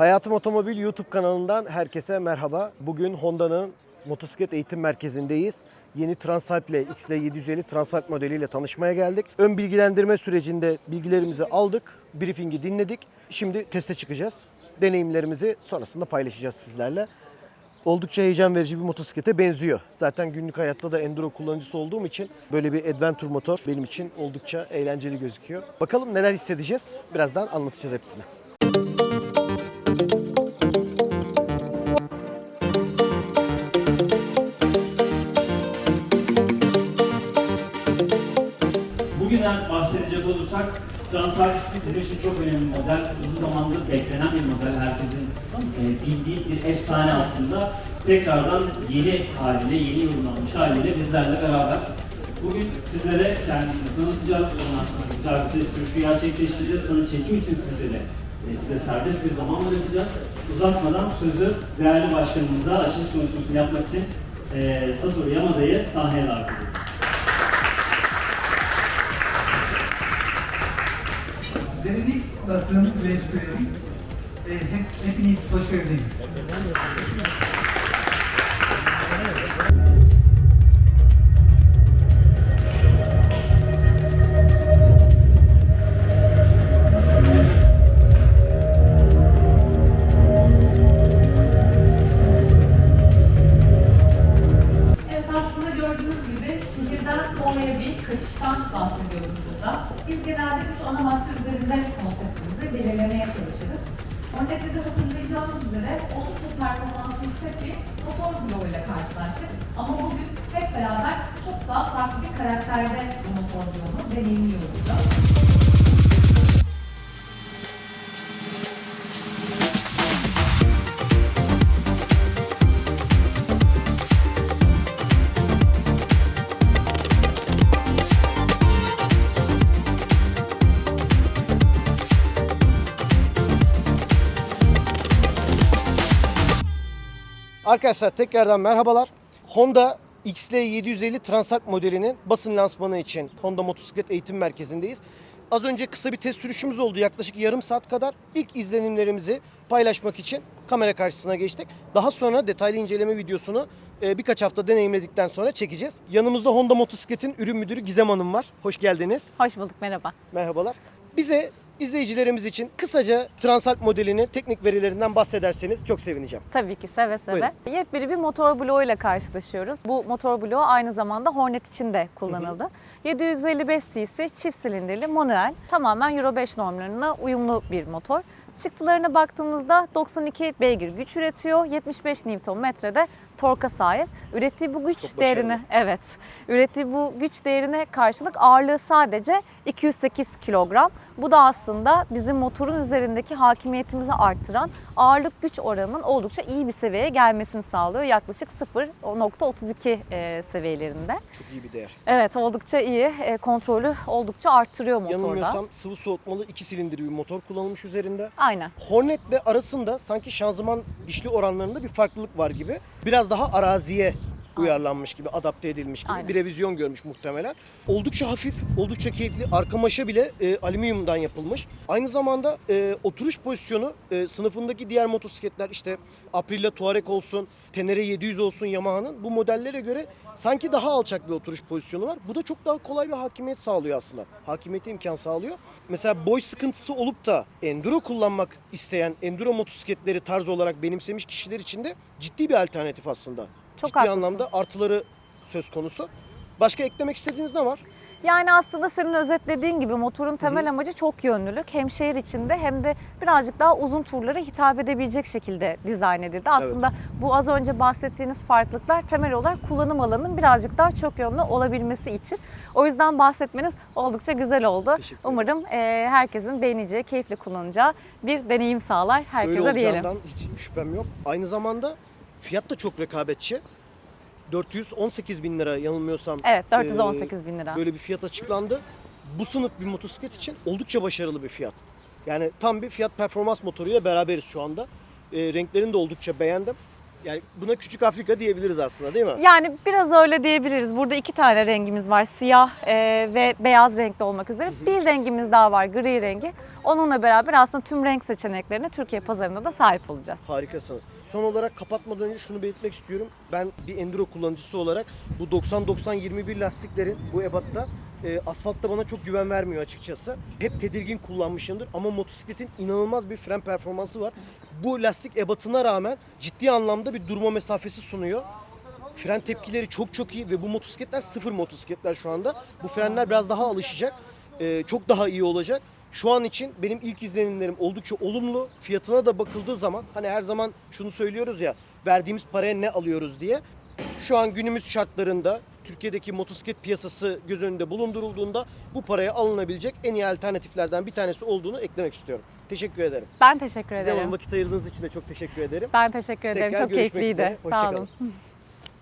Hayatım Otomobil YouTube kanalından herkese merhaba. Bugün Honda'nın motosiklet eğitim merkezindeyiz. Yeni Transalp ile XL 750 Transalp modeliyle tanışmaya geldik. Ön bilgilendirme sürecinde bilgilerimizi aldık, briefingi dinledik. Şimdi teste çıkacağız. Deneyimlerimizi sonrasında paylaşacağız sizlerle. Oldukça heyecan verici bir motosiklete benziyor. Zaten günlük hayatta da enduro kullanıcısı olduğum için böyle bir adventure motor benim için oldukça eğlenceli gözüküyor. Bakalım neler hissedeceğiz. Birazdan anlatacağız hepsini. Bugünden bahsedecek olursak Transalp bizim için çok önemli bir model. Uzun zamandır beklenen bir model. Herkesin e, bildiği bir efsane aslında. Tekrardan yeni haliyle, yeni yorumlanmış haliyle bizlerle beraber bugün sizlere kendisini tanıtacağız. Ona güzel bir sürüşü gerçekleştireceğiz. Sonra çekim için sizlere e, size serbest bir zaman bırakacağız. Uzatmadan sözü değerli başkanımıza açılış konuşmasını yapmak için e, Satoru Yamada'yı sahneye davet ediyorum. Basın mensupları, e, hes- hepiniz hoş geldiniz. Şehirden Konya'ya bir kaçıştan bahsediyoruz burada. Biz genelde üç ana madde üzerinde konseptimizi belirlemeye çalışırız. Örnekte de hatırlayacağınız üzere oldukça performansı yüksek bir motor bloğuyla karşılaştık. Ama bugün hep beraber çok daha farklı bir karakterde bu motor bloğunu deneyimliyor. Arkadaşlar tekrardan merhabalar. Honda XL 750 Transalp modelinin basın lansmanı için Honda Motosiklet Eğitim Merkezi'ndeyiz. Az önce kısa bir test sürüşümüz oldu yaklaşık yarım saat kadar. İlk izlenimlerimizi paylaşmak için kamera karşısına geçtik. Daha sonra detaylı inceleme videosunu e, birkaç hafta deneyimledikten sonra çekeceğiz. Yanımızda Honda Motosiklet'in ürün müdürü Gizem Hanım var. Hoş geldiniz. Hoş bulduk, merhaba. Merhabalar. Bize izleyicilerimiz için kısaca Transalp modelinin teknik verilerinden bahsederseniz çok sevineceğim. Tabii ki seve seve. Yepyeni bir motor bloğu ile karşılaşıyoruz. Bu motor bloğu aynı zamanda Hornet için de kullanıldı. 755 cc çift silindirli manuel, tamamen Euro 5 normlarına uyumlu bir motor. Çıktılarına baktığımızda 92 beygir güç üretiyor, 75 Nm'de torka sahip. Ürettiği bu güç değerini, evet, ürettiği bu güç değerine karşılık ağırlığı sadece 208 kilogram. Bu da aslında bizim motorun üzerindeki hakimiyetimizi arttıran ağırlık güç oranının oldukça iyi bir seviyeye gelmesini sağlıyor. Yaklaşık 0.32 e, seviyelerinde. Çok iyi bir değer. Evet oldukça iyi. E, kontrolü oldukça arttırıyor motorda. Yanılmıyorsam sıvı soğutmalı iki silindirli bir motor kullanılmış üzerinde. Aynen. Hornet'le arasında sanki şanzıman dişli oranlarında bir farklılık var gibi. Biraz daha araziye uyarlanmış gibi, adapte edilmiş gibi Aynen. bir revizyon görmüş muhtemelen. Oldukça hafif, oldukça keyifli. Arka maşa bile e, alüminyumdan yapılmış. Aynı zamanda e, oturuş pozisyonu e, sınıfındaki diğer motosikletler işte Aprilia Touareg olsun, Tenere 700 olsun Yamaha'nın bu modellere göre sanki daha alçak bir oturuş pozisyonu var. Bu da çok daha kolay bir hakimiyet sağlıyor aslında. Hakimiyete imkan sağlıyor. Mesela boy sıkıntısı olup da enduro kullanmak isteyen enduro motosikletleri tarz olarak benimsemiş kişiler için de ciddi bir alternatif aslında. Çok ciddi haklısın. anlamda artıları söz konusu. Başka eklemek istediğiniz ne var? Yani aslında senin özetlediğin gibi motorun temel amacı çok yönlülük. Hem şehir içinde hem de birazcık daha uzun turlara hitap edebilecek şekilde dizayn edildi. Aslında bu az önce bahsettiğiniz farklılıklar temel olarak kullanım alanının birazcık daha çok yönlü olabilmesi için. O yüzden bahsetmeniz oldukça güzel oldu. Teşekkür ederim. Umarım e, herkesin beğeneceği, keyifle kullanacağı bir deneyim sağlar herkese diyelim. olacağından hiç şüphem yok. Aynı zamanda fiyat da çok rekabetçi. 418 bin lira yanılmıyorsam. Evet e, 418 bin lira. Böyle bir fiyat açıklandı. Bu sınıf bir motosiklet için oldukça başarılı bir fiyat. Yani tam bir fiyat performans motoruyla beraberiz şu anda. E, renklerini de oldukça beğendim. Yani buna küçük Afrika diyebiliriz aslında değil mi? Yani biraz öyle diyebiliriz. Burada iki tane rengimiz var. Siyah e, ve beyaz renkte olmak üzere. Bir rengimiz daha var. Gri rengi. Onunla beraber aslında tüm renk seçeneklerine Türkiye pazarında da sahip olacağız. Harikasınız. Son olarak kapatmadan önce şunu belirtmek istiyorum. Ben bir enduro kullanıcısı olarak bu 90-90-21 lastiklerin bu ebatta e, asfaltta bana çok güven vermiyor açıkçası. Hep tedirgin kullanmışımdır ama motosikletin inanılmaz bir fren performansı var. Bu lastik ebatına rağmen ciddi anlamda bir durma mesafesi sunuyor. Fren tepkileri çok çok iyi ve bu motosikletler sıfır motosikletler şu anda. Bu frenler biraz daha alışacak. Ee, çok daha iyi olacak. Şu an için benim ilk izlenimlerim oldukça olumlu. Fiyatına da bakıldığı zaman hani her zaman şunu söylüyoruz ya verdiğimiz paraya ne alıyoruz diye. Şu an günümüz şartlarında Türkiye'deki motosiklet piyasası göz önünde bulundurulduğunda bu paraya alınabilecek en iyi alternatiflerden bir tanesi olduğunu eklemek istiyorum. Teşekkür ederim. Ben teşekkür Bize ederim. vakit ayırdığınız için de çok teşekkür ederim. Ben teşekkür ederim. Tekrar Çok keyifliydi. üzere. Sağ olun.